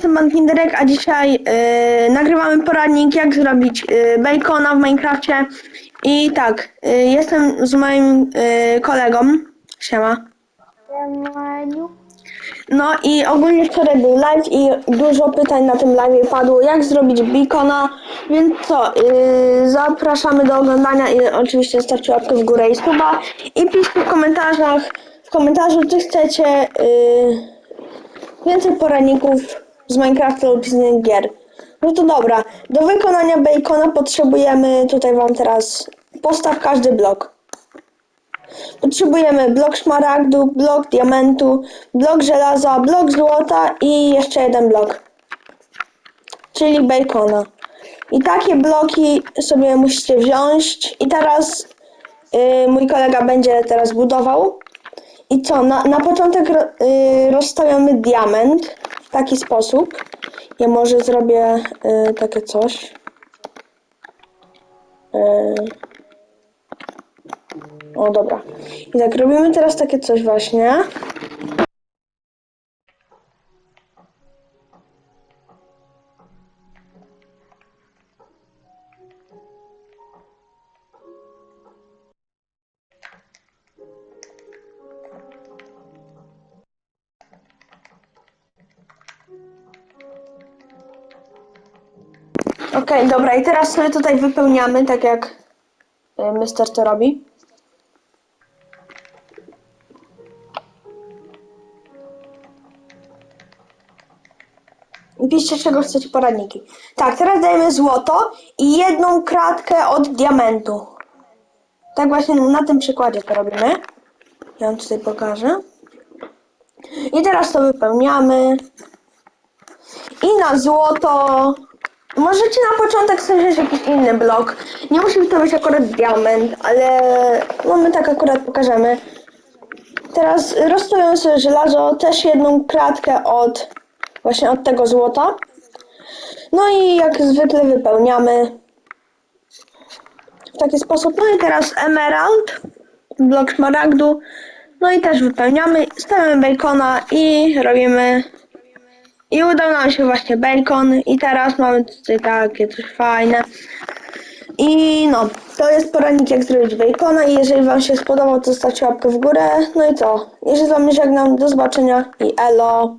Jestem Mankinderek, a dzisiaj yy, nagrywamy poradnik jak zrobić yy, bacona w Minecrafcie. I tak, yy, jestem z moim yy, kolegą. Siema. No i ogólnie wczoraj był live i dużo pytań na tym live padło, jak zrobić beacona, więc co, yy, zapraszamy do oglądania i oczywiście zostawcie łapkę w górę i suba i piszcie w komentarzach, w komentarzu czy chcecie yy, więcej poradników z Minecrafta lub z innych gier. No to dobra, do wykonania bacona potrzebujemy, tutaj wam teraz postaw każdy blok. Potrzebujemy blok szmaragdu, blok diamentu, blok żelaza, blok złota i jeszcze jeden blok. Czyli bacona. I takie bloki sobie musicie wziąć. I teraz yy, mój kolega będzie teraz budował. I co? Na, na początek ro, yy, rozstawiamy diament taki sposób. Ja może zrobię yy, takie coś. Yy. O, dobra. I tak robimy teraz takie coś właśnie. Okej, dobra, i teraz sobie tutaj wypełniamy, tak jak y, Mister to robi. I piszcie, czego chcecie poradniki. Tak, teraz dajemy złoto i jedną kratkę od diamentu. Tak właśnie na tym przykładzie to robimy. Ja wam tutaj pokażę. I teraz to wypełniamy. I na złoto. Możecie na początek wziąć jakiś inny blok. Nie musi to być akurat diament, ale no my tak akurat pokażemy. Teraz rozstawiamy sobie żelazo, też jedną kratkę od właśnie od tego złota. No i jak zwykle wypełniamy w taki sposób. No i teraz emerald, blok szmaragdu. No i też wypełniamy, stawiamy bacona i robimy i udał nam się właśnie bacon i teraz mamy tutaj takie coś fajne. I no, to jest poradnik jak zrobić bacona i jeżeli wam się spodobał to zostawcie łapkę w górę. No i co? Jeżeli wam żegnam, do zobaczenia i elo.